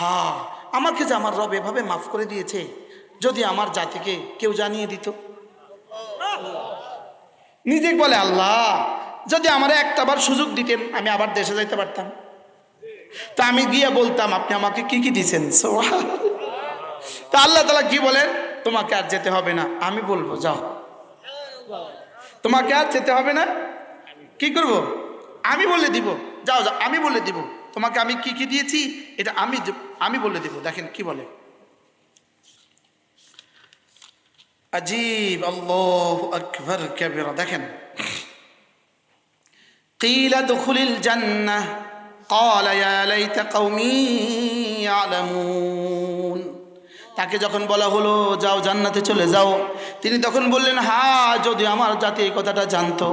হা, আমাকে যে আমার রব এভাবে মাফ করে দিয়েছে, যদি আমার জাতিকে কেউ জানিয়ে দিত। নিজে বলে, আল্লাহ, যদি আমার একটাবার সুযোগ দিতেন, আমি আবার দেশে যাইতে পারতাম। তা আমি গিয়ে বলতাম, আপনি আমাকে কি কি দিছেন? তা আল্লাহ তালা কি বলেন? তোমাকে আর যেতে হবে না। আমি বলব, যাও। তোমাকে আর যেতে হবে না? কি করব? আমি বলে দিব। যাও যাও। আমি বলে দিব। তোমাকে আমি কি কি দিয়েছি এটা আমি দিব- আমি বলে দিব দেখেন কি বলে আজীব আল্লাহ আকবর কবিরা দেখেন قيل ادخل الجنة قال يا ليت قومي يعلمون তাকে যখন বলা হলো যাও জান্নাতে চলে যাও তিনি তখন বললেন হা যদি আমার জাতি এই কথাটা জানতো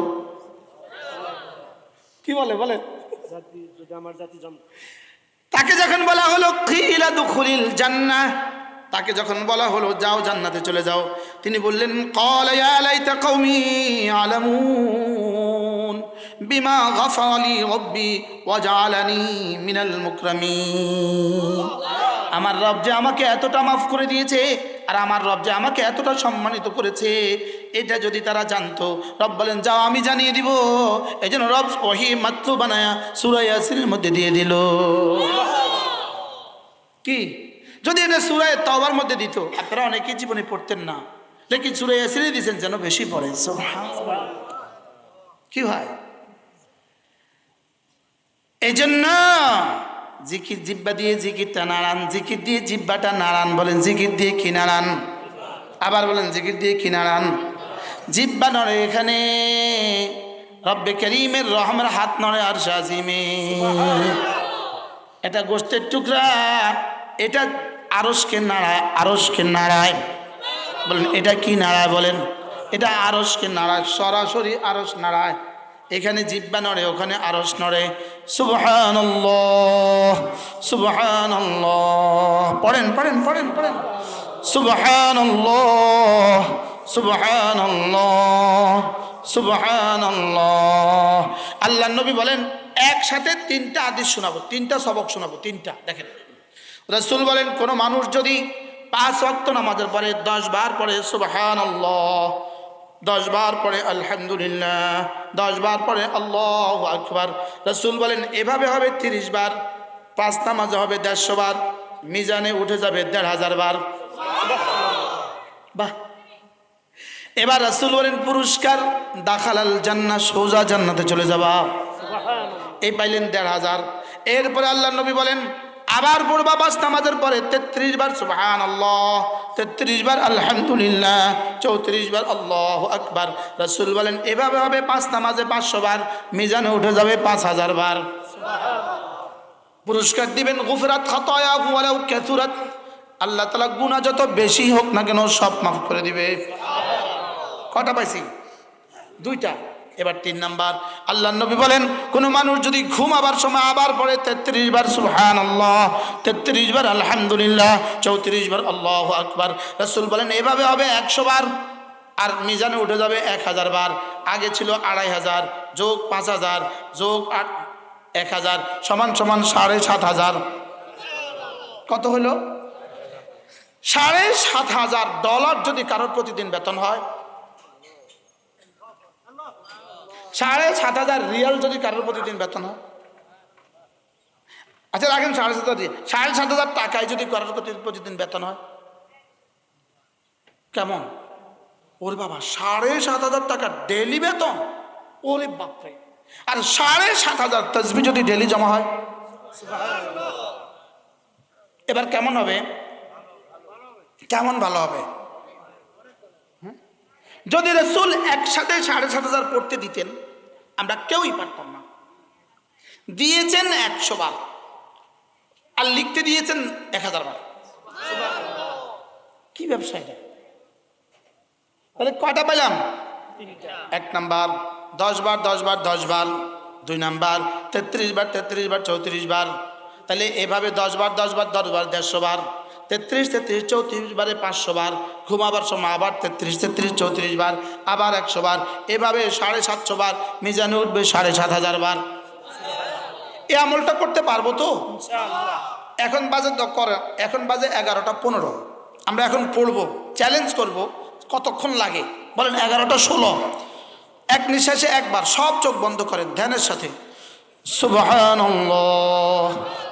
কি বলে বলে জাতি, যদি আমার জাতি জন্ম তাকে যখন বলা হলো, কিলা দুখুলিল জান্না তাকে যখন বলা হলো, যাও জান্নাতে চলে যাও তিনি বললেন কলাইতা কৌমি আলামুন, বিমা গফালি রব্বি ওয়াজালানি মিনাল মুকরামিন আমার রব যে আমাকে এতটা মাফ করে দিয়েছে, আর আমার রব যে আমাকে এতটা সম্মানিত করেছে এটা যদি তারা জানতো, রব বলেন, যাও, আমি জানিয়ে দিব। এই জন্য রব ওহি মাত্র বানায়া সুরাইয়াসিনের মধ্যে দিয়ে দিল। কি? যদি এটা সুরায় তবার মধ্যে দিত, আপনারা অনেকেই জীবনে পড়তেন না। লেকিন সুরাই ইয়াসিনে দিয়েছেন যেন বেশি পড়ে। কি হয়? এই জন্য জিকির জিব্বা দিয়ে জিকিরটা নাড়ান, জিকির দিয়ে জিব্বাটা নাড়ান, বলেন, জিকির দিয়ে কি নাড়ান? আবার বলেন, জিকির দিয়ে কি নাড়ান? জিব্বা নড়ে এখানে। রব্বে করিমের রহমের হাত নড়ে আর শাজিমে এটা গোষ্ঠের টুকরা, এটা আরসকে নাড়ায় আরসকে নাড়ায়। বলেন, এটা কি নাড়ায় বলেন? এটা আরসকে নাড়ায়, সরাসরি আরস নাড়ায়। এখানে জিব্বা নড়ে, ওখানে আরস নড়ে। সুবহান সুবহান পড়েন পড়েন পড়েন পড়েন। সুবহান সুবহান সুবহান আল্লাহ নবী বলেন, একসাথে তিনটা আদেশ শোনাবো, তিনটা সবক শোনাবো, তিনটা, দেখেন। রসুল বলেন, কোনো মানুষ যদি পাঁচ ওয়াক্ত নামাজের পরে দশ বার পরে সুবহান দশ বার পরে আলহামদুলিল্লাহ, দশ বার পরে আল্লাহ আকবার, রসুল বলেন, এভাবে হবে তিরিশ বার, পাঁচ নামাজে হবে দেড়শো বার, মিজানে উঠে যাবে দেড় হাজার বার। বাহ। এবার রসুল বলেন পুরস্কার দাখালাল জান্না সোজা জান্নাতে চলে যাবা। এই পাইলেন দেড় হাজার। এরপরে আল্লাহ নবী বলেন আবার পড়বা বাস নামাজের পরে তেত্রিশ বার সুবহান আল্লাহ তেত্রিশ বার আলহামদুলিল্লাহ চৌত্রিশ বার আল্লাহ আকবার। রসুল বলেন এভাবে হবে পাঁচ নামাজে পাঁচশো বার মিজানে উঠে যাবে পাঁচ হাজার বার। পুরস্কার দিবেন গুফরাত খাতয়া কাসুরাত। আল্লাহ তালা গুনাহ যত বেশি হোক না কেন সব মাফ করে দিবে। কটা পাইছি? দুইটা। এবার তিন নাম্বার আল্লাহ নবী বলেন, কোনো মানুষ যদি ঘুমাবার সময় আবার পড়ে, তেত্রিশ বার সুহান আল্লাহ তেত্রিশ বার আলহামদুলিল্লাহ, চৌত্রিশ বার আল্লাহ আকবার। রসুল বলেন, এভাবে হবে একশো বার। আর মিজানে উঠে যাবে এক হাজার বার। আগে ছিল আড়াই হাজার, যোগ পাঁচ হাজার, যোগ আট, এক হাজার, সমান সমান সাড়ে সাত হাজার। কত হলো? সাড়ে সাত হাজার ডলার যদি কারোর প্রতিদিন বেতন হয় সাড়ে সাত হাজার রিয়াল যদি কারোর প্রতিদিন বেতন হয়? আচ্ছা রাখেন সাড়ে সাত হাজার। সাড়ে সাত হাজার টাকায় যদি কারোর প্রতিদিন বেতন হয়? কেমন? ওরে বাবা, সাড়ে সাত হাজার টাকা ডেলি বেতন? ওরে বাপরে। আর সাড়ে সাত হাজার তসবি যদি ডেলি জমা হয়? এবার কেমন হবে? কেমন ভালো হবে? যদি রসুল একসাথে সাড়ে সাত হাজার পড়তে দিতেন আমরা কেউই পারতাম না। দিয়েছেন একশো বার। আর লিখতে দিয়েছেন এক হাজার বার। কি ব্যবসা এটা? তাহলে কটা পেলাম এক নাম্বার, দশ বার দশ বার দশ বার, দুই নাম্বার, তেত্রিশ বার তেত্রিশ বার, চৌত্রিশ বার। তাহলে এভাবে দশ বার দশ বার দশ বার, দেড়শো বার। তেত্রিশ তেত্রিশ চৌত্রিশ বারে পাঁচশো বার ঘুমাবার সময় আবার তেত্রিশ তেত্রিশ চৌত্রিশ বার আবার একশো বার এভাবে সাড়ে সাতশো বার মিজানে উঠবে সাড়ে সাত হাজার বার। এ আমলটা করতে পারব তো? এখন বাজে এখন বাজে এগারোটা পনেরো। আমরা এখন পড়ব চ্যালেঞ্জ করব কতক্ষণ লাগে? বলেন এগারোটা ষোলো। এক নিঃশ্বাসে একবার সব চোখ বন্ধ করেন ধ্যানের সাথে। সুবাহ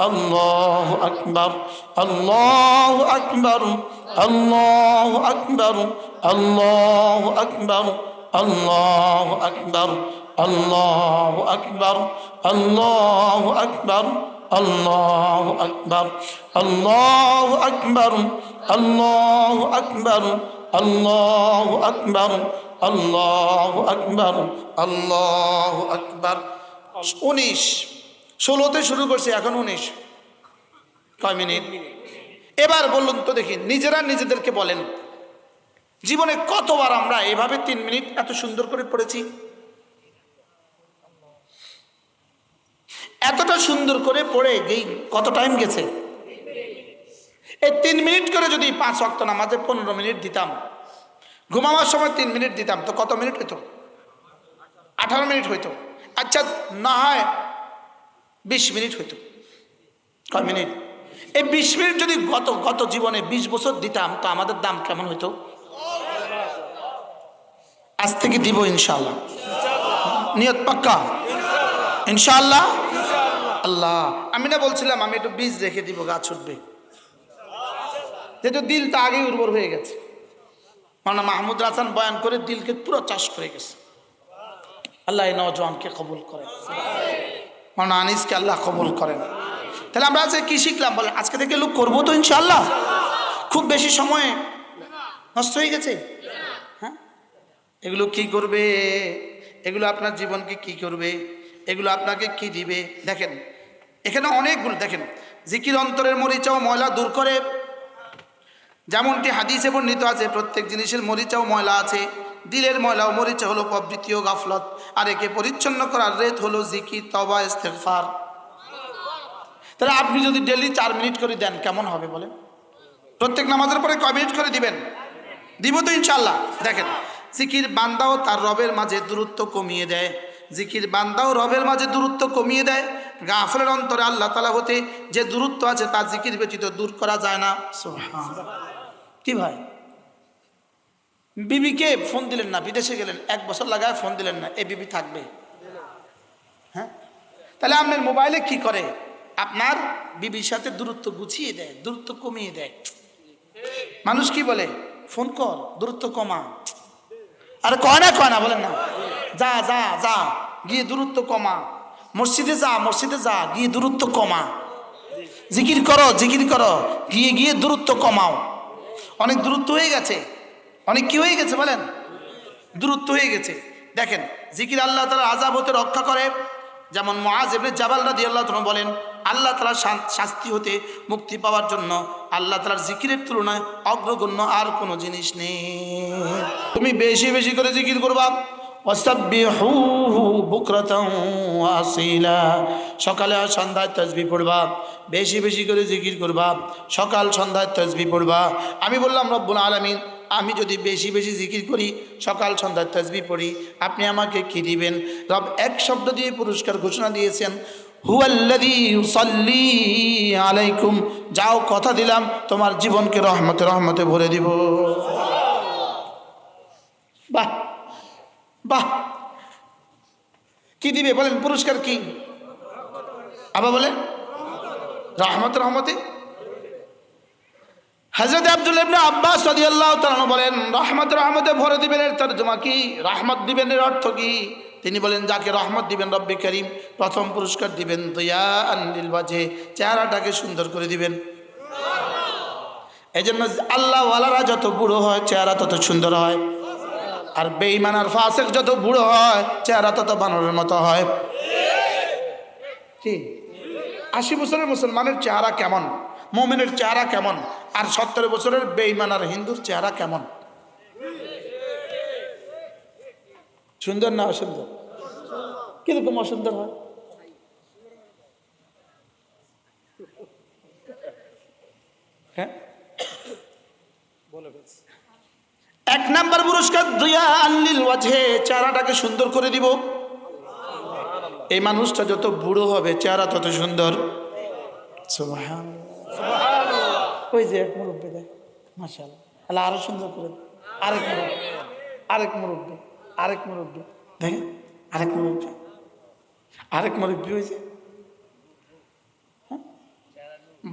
الله أكبر الله أكبر الله أكبر الله أكبر الله أكبر الله أكبر الله أكبر الله أكبر الله أكبر الله أكبر الله أكبر الله أكبر الله أكبر 19 ষোলোতে শুরু করছি, এখন উনিশ। কয় মিনিট? এবার বলুন তো দেখি, নিজেরা নিজেদেরকে বলেন। জীবনে কতবার আমরা এভাবে তিন মিনিট এত সুন্দর করে পড়েছি? এতটা সুন্দর করে পড়ে গেই কত টাইম গেছে? এই তিন মিনিট করে যদি পাঁচ অক্ত নামাজে পনেরো মিনিট দিতাম, ঘুমাবার সময় তিন মিনিট দিতাম, তো কত মিনিট হইতো? আঠারো মিনিট হইতো। আচ্ছা না হয় বিশ মিনিট হইতো। কয় মিনিট? এই বিশ মিনিট যদি গত গত জীবনে বিশ বছর দিতাম, তো আমাদের দাম কেমন হইতো? আজ থেকে দিব ইনশাল্লাহ নিয়ত পাক্কা? ইনশাল্লাহ আল্লাহ। আমি না বলছিলাম, আমি একটু বীজ রেখে দিব, গাছ উঠবে। যেহেতু দিল তো আগেই উর্বর হয়ে গেছে। মানা মাহমুদ রাসান বয়ান করে দিলকে পুরো চাষ করে গেছে। আল্লাহ এই নজওয়ানকে কবুল করেন। মানা আনিসকে আল্লাহ কবুল করেন। তাহলে আমরা আজকে কী শিখলাম? বলেন, আজকে থেকে লোক করব তো ইনশাল্লাহ খুব বেশি সময়ে নষ্ট হয়ে গেছে? হ্যাঁ? এগুলো কি করবে? এগুলো আপনার জীবনকে কি করবে? এগুলো আপনাকে কি দিবে? দেখেন, এখানে অনেকগুলো, দেখেন, জিকির অন্তরের মরিচাও ময়লা দূর করে যেমনটি হাদিসে বর্ণিত আছে, প্রত্যেক জিনিসের মরিচাও ময়লা আছে, দিলের ময়লা ও মরিচা হলো প্রবৃত্তি ও গাফলত, আর একে পরিচ্ছন্ন করার রেত হলো জিকির তবা ইস্তেগফার। তাহলে আপনি যদি ডেলি চার মিনিট করে দেন, কেমন হবে বলেন? প্রত্যেক নামাজের পরে কয় মিনিট করে দিবেন? দিব তো ইনশাল্লাহ দেখেন, জিকির বান্দাও তার রবের মাঝে দূরত্ব কমিয়ে দেয়। জিকির বান্দাও রবের মাঝে দূরত্ব কমিয়ে দেয়। গাফলের অন্তরে আল্লাহ তালা হতে যে দূরত্ব আছে তা জিকির ব্যতীত দূর করা যায় না। কি ভাই? বিবিকে ফোন দিলেন না, বিদেশে গেলেন, এক বছর লাগায় ফোন দিলেন না এ বিবি থাকবে। হ্যাঁ? তাহলে আপনার মোবাইলে কি করে? আপনার বিবির সাথে দূরত্ব গুছিয়ে দেয়, দূরত্ব কমিয়ে দেয়। মানুষ কি বলে? ফোন কর, দূরত্ব কমা। আরে কয় না কয় না, বলেন না। যা যা যা, গিয়ে দূরত্ব কমা। মসজিদে যা মসজিদে যা, গিয়ে দূরত্ব কমা। জিকির করো জিকির করো, গিয়ে গিয়ে দূরত্ব কমাও। অনেক দূরত্ব হয়ে গেছে। অনেক কি হয়ে গেছে বলেন? দূরত্ব হয়ে গেছে। দেখেন, জিকির আল্লাহ তালা আজাব হতে রক্ষা করে। যেমন মহাজ এমনি জাবাল রাদি আল্লাহ তখন বলেন, আল্লাহ তালার শাস্তি হতে মুক্তি পাওয়ার জন্য আল্লাহ তালার জিকিরের তুলনায় অগ্রগণ্য আর কোনো জিনিস নেই। তুমি বেশি বেশি করে জিকির করবা। সকালে আর সন্ধ্যায় তসবি পড়বা, বেশি বেশি করে জিকির করবা, সকাল সন্ধ্যায় তসবি পড়বা। আমি বললাম, রব্বুল আলামিন, আমি যদি বেশি বেশি জিকির করি, সকাল সন্ধ্যায় তসবি পড়ি, আপনি আমাকে কি দিবেন? রব এক শব্দ দিয়ে পুরস্কার ঘোষণা দিয়েছেন আলাইকুম। যাও কথা দিলাম, তোমার জীবনকে রহমতে রহমতে ভরে দিব। বাহ! বাহ। কি দিবে বলেন, পুরস্কার কি? আবার বলেন। রহমত রহমতে। হজরত আব্দুল আব্বাস বলেন, রহমত রহমতে ভরে দিবেন এর তর্জমা কি? রহমত দিবেন এর অর্থ কি? তিনি বলেন, যাকে রহমত দিবেন রব্বি করিম, প্রথম পুরস্কার দিবেন দয়া আনিল বাজে চেহারাটাকে সুন্দর করে দিবেন। এই জন্য আল্লাহ ওয়ালারা যত বুড়ো হয়, চেহারা তত সুন্দর হয়। আর বেঈমান আর ফাসেক যত বুড়ো হয়, চেহারা তত বানরের মতো হয়। কি? আশি বছরের মুসলমানের চেহারা কেমন? মোমেনের চেহারা কেমন? আর সত্তর বছরের বেঈমান আর হিন্দুর চেহারা কেমন? সুন্দর না অসুন্দর? কীরকম অসুন্দর হয়? হ্যাঁ? বলে এক নাম্বার পুরস্কার দুইয়া আনলিল ওয়াজহে, চেহারাটাকে সুন্দর করে দিব। এই মানুষটা যত বুড়ো হবে, চেহারা তত সুন্দর। ওই যে এক মুরব্বী দেখ মাসাল আল্লাহ আরও সুন্দর করে। আরেক মুরব্বী আরেক মুরব্বী আরেক মুরব্বী। দেখেন, আরেক মুরব্বী। আরেক মুরব্বী হয়েছে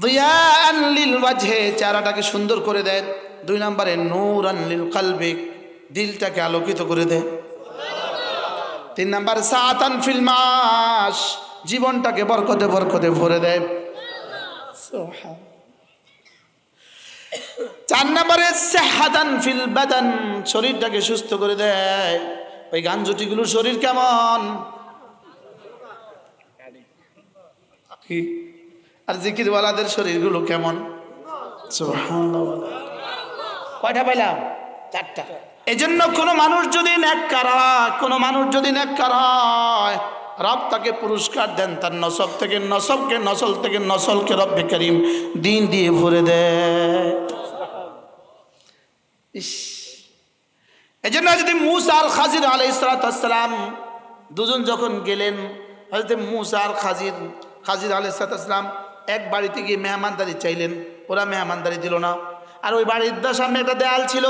দিয়া আনলিল ওয়াজহে, চেহারাটাকে সুন্দর করে দেন। দুই নম্বরে নূর আনলিল কালবিক দিলটাকে আলোকিত করে দেয় তিন নাম্বার, সাতান ফিল মাস জীবনটাকে বরকতে বরকতে ভরে দেয়। চার নম্বরে, সাহাদান ফিল বাদান, শরীরটাকে সুস্থ করে দেয় ওই গান জুটিগুলোর শরীর কেমন? কি? আর জিকিরওয়ালাদের শরীরগুলো কেমন? সুবহানাল্লাহ। কয়টা পাইলাম? চারটা। এই জন্য কোনো মানুষ যদি ন্যাক্কার কোনো মানুষ যদি ন্যাক্কার হয় রব তাকে পুরস্কার দেন তার নসব থেকে, নসবকে, নসল থেকে, নসলকে রব্বে করিম দিন দিয়ে ভরে দেয় ইস। যদি মুসা আর খাজির আলাই সালাতাম দুজন যখন গেলেন হয়তো মুসা আর খাজির খাজির আলাই এক বাড়িতে গিয়ে মেহমানদারি চাইলেন। ওরা মেহমানদারি দিল না। আর ওই বাড়ির সামনে একটা দেয়াল ছিল,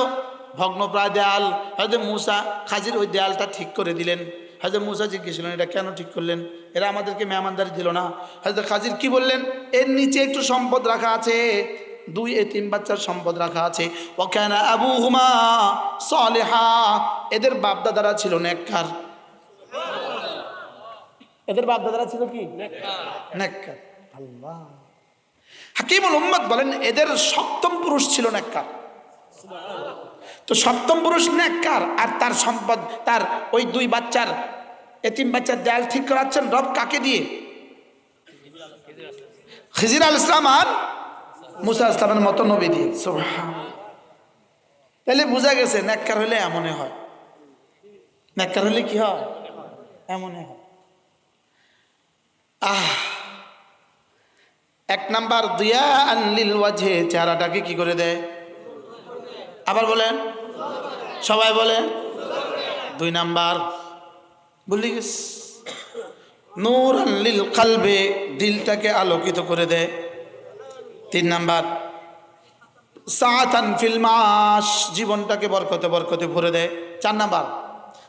ভগ্নপ্রায় দেয়াল। হয়তো মুসা খাজির ওই দেয়ালটা ঠিক করে দিলেন। হয়তো মুসা জিজ্ঞেস করলেন, এটা কেন ঠিক করলেন? এরা আমাদেরকে মেহমানদারি দিল না। হয়তো খাজির কি বললেন? এর নিচে একটু সম্পদ রাখা আছে। দুই এ তিন বাচ্চার সম্পদ রাখা আছে। ওখানে আবু হুমা সলেহা। এদের বাপদাদারা ছিল নেককার। এদের বাপদাদারা ছিল কি? নেককার। আল্লাহ। হাকিমুল উম্মদ বলেন, এদের সপ্তম পুরুষ ছিল নেককার। তো সপ্তম পুরুষ নেককার, আর তার সম্পদ, তার ওই দুই বাচ্চার এতিম বাচ্চার দেয়াল ঠিক করাচ্ছেন রব কাকে দিয়ে? খিজির আল ইসলাম আর মুসা ইসলামের মতো নবী দিয়ে। তাহলে বোঝা গেছে, নেককার হলে এমনই হয়। নেককার হলে কি হয়? এমনই হয়। আহ এক নাম্বার, দুয়া আনলিল ওয়াজে চেহারাটাকে কি করে দেয়? আবার বলেন। সবাই বলেন। দুই নাম্বার বলি নূর আনলিল কালবে, দিলটাকে আলোকিত করে দেয়। তিন নাম্বার, সাহাতান ফিল মাস জীবনটাকে বরকতে বরকতে ভরে দেয়। চার নাম্বার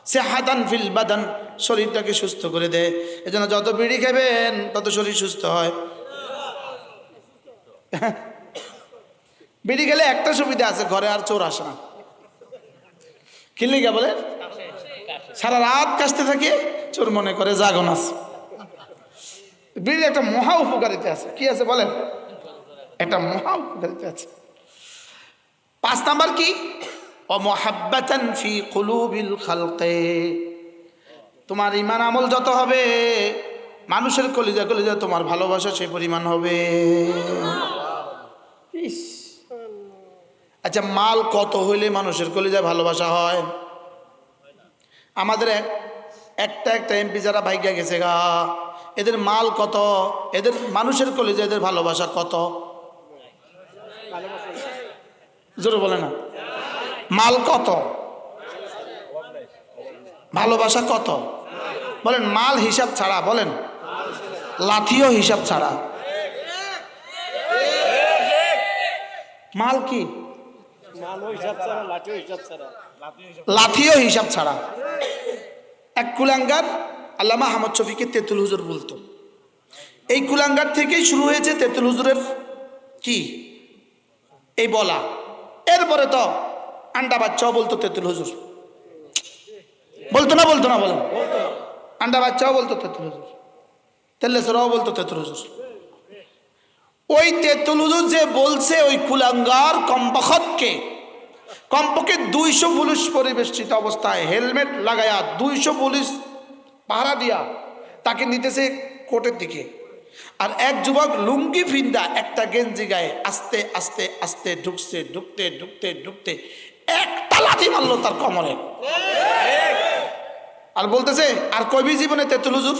সে হাতান ফিল বাদান, শরীরটাকে সুস্থ করে দেয়। এজন্য যত বিড়ি খাবেন, তত শরীর সুস্থ হয়। বিড়ি খেলে একটা সুবিধা আছে, ঘরে আর চোর আসে না। কিনলি কে বলে, সারা রাত কাশতে থাকে, চোর মনে করে জাগন আছে একটা মহা উপকারিতা আছে। কি আছে বলেন একটা মহা উপকারিতা আছে। পাঁচ নাম্বার কি? অমহাব্বাতান ফি কুলুবিল খালকে। তোমার ইমান আমল যত হবে, মানুষের কলিজা কলিজা তোমার ভালোবাসা সে পরিমাণ হবে। ইস। আচ্ছা মাল কত হইলে মানুষের কলিজায় ভালোবাসা হয়? আমাদের একটা একটা এমপি যারা ভাইগা গেছে গা, এদের মাল কত? এদের মানুষের কলিজা এদের ভালোবাসা কত? জোরে বলে না। মাল কত? ভালোবাসা কত? বলেন, মাল হিসাব ছাড়া, বলেন। লাঠিও হিসাব ছাড়া। মাল কি? লাঠিও হিসাব ছাড়া। এক কুলাঙ্গার আল্লামা আহমদ শফিকে তেতুল হুজুর বলতো। এই কুলাঙ্গার থেকেই শুরু হয়েছে তেতুল হুজুরের কি? এই বলা। এরপরে তো আন্ডা বাচ্চাও বলতো তেতুল হুজুর। বলতো না বলতো না বলেন আন্ডা বাচ্চাও বলতো তেতুল হুজুর। তেল্লেসরাও বলতো তেতুল হুজুর। ওই তেতুল যে বলছে ওই কুলাঙ্গার কম্পখতকে কমপক্ষে দুইশো পুলিশ পরিবেষ্টিত অবস্থায় হেলমেট লাগায়া দুইশো পুলিশ পাহারা দিয়া তাকে নিতেছে কোর্টের দিকে। আর এক যুবক লুঙ্গি ফিন্দা একটা গেঞ্জি গায়ে আস্তে আস্তে আস্তে ঢুকছে ঢুকতে ঢুকতে ঢুকতে একটা লাঠি মারলো তার কমরে। আর বলতেছে আর কবি জীবনে তেতুল হুজুর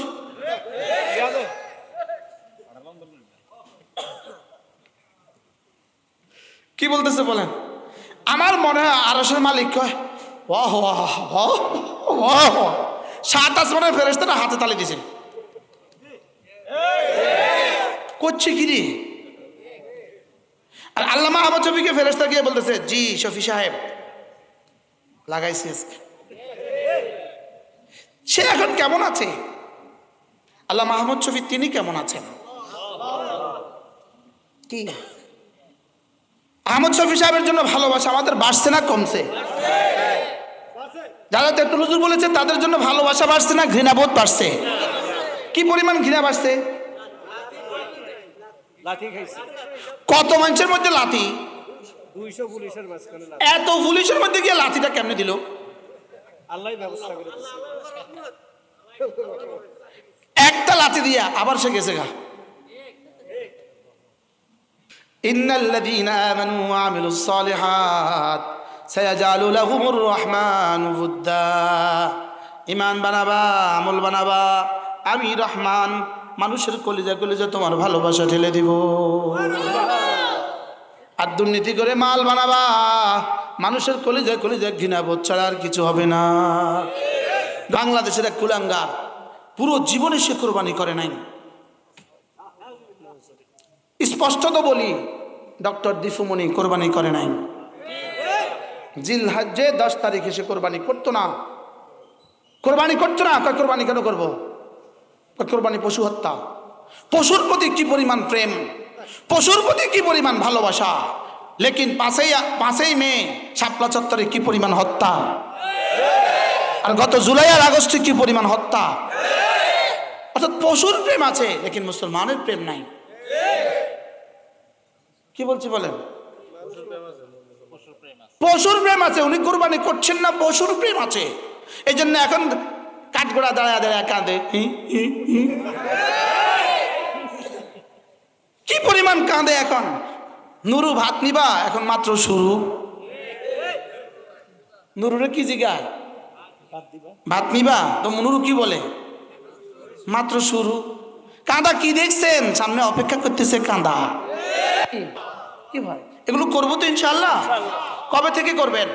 কি বলতেছে বলেন? আমার মনে হয় আরসের মালিক কয়, ওয়াহ ওয়াহ ওয়াহ। সাত আসমানের ফেরেস্তারা হাতে তালি দিছে। করছে কি রে? আর আল্লামা আহমদ শফিকে ফেরেস্তা গিয়ে বলতেছে, জি, শফি সাহেব, লাগাইছি আজকে। সে এখন কেমন আছে? আল্লাহ মাহমুদ শফি তিনি কেমন আছেন? কি? আহমদ শফি সাহেবের জন্য ভালোবাসা আমাদের বাড়ছে না কমছে। যারা তেতুল হুজুর বলেছে তাদের জন্য ভালোবাসা বাড়ছে না ঘৃণাবোধ বাড়ছে। কি পরিমাণ ঘৃণা বাড়ছে? কত মানুষের মধ্যে লাথি এত পুলিশের মধ্যে গিয়ে লাথিটা কেমনে দিল? একটা লাথি দিয়া আবার সে গেছে গা। ইন্নাল্লাযীনা আমানু ওয়া আমিলুস সালিহাত সায়াজালু লাহুমুর রহমানু বুদ্দা। ঈমান বানাবা আমল বানাবা আমি রহমান মানুষের কলিজা কলিজা তোমার ভালোবাসা ঠেলে দিব। আর দুর্নীতি করে মাল বানাবা মানুষের কলিজা কলিজা ঘৃণা বোধ ছাড়া আর কিছু হবে না। বাংলাদেশের এক কুলাঙ্গার পুরো জীবনে সে কোরবানি করে নাই। স্পষ্টত বলি, ডক্টর দিফুমণি কোরবানি করে নাই। জিল দশ তারিখে সে কোরবানি করতো না। কোরবানি করতো না, কয় কোরবানি কেন করব? কোরবানি পশু হত্যা। পশুর প্রতি কি পরিমাণ প্রেম? পশুর প্রতি কি পরিমাণ ভালোবাসা? লেকিন পাঁচই পাঁচই মে শাপলা চত্বরে কি পরিমাণ হত্যা? আর গত জুলাই আর আগস্টে কি পরিমাণ হত্যা? অর্থাৎ পশুর প্রেম আছে, লেকিন মুসলমানের প্রেম নাই। কি বলছি বলেন? পশুর প্রেম আছে। উনি কোরবানি করছেন না পশুর প্রেম আছে। এই জন্য এখন কাঠগোড়া দাঁড়ায় দাঁড়ায় কাঁদে। কি পরিমাণ কাঁদে এখন? নুরু ভাত নিবা এখন মাত্র শুরু। নুরুরে কি জিগায়? ভাত নিবা? তো নুরু কি বলে? মাত্র শুরু। কাঁদা কি দেখছেন? সামনে অপেক্ষা করতেছে কাঁদা। কি? ভাই এগুলো করব তো ইনশাল্লাহ কবে থেকে করবেন?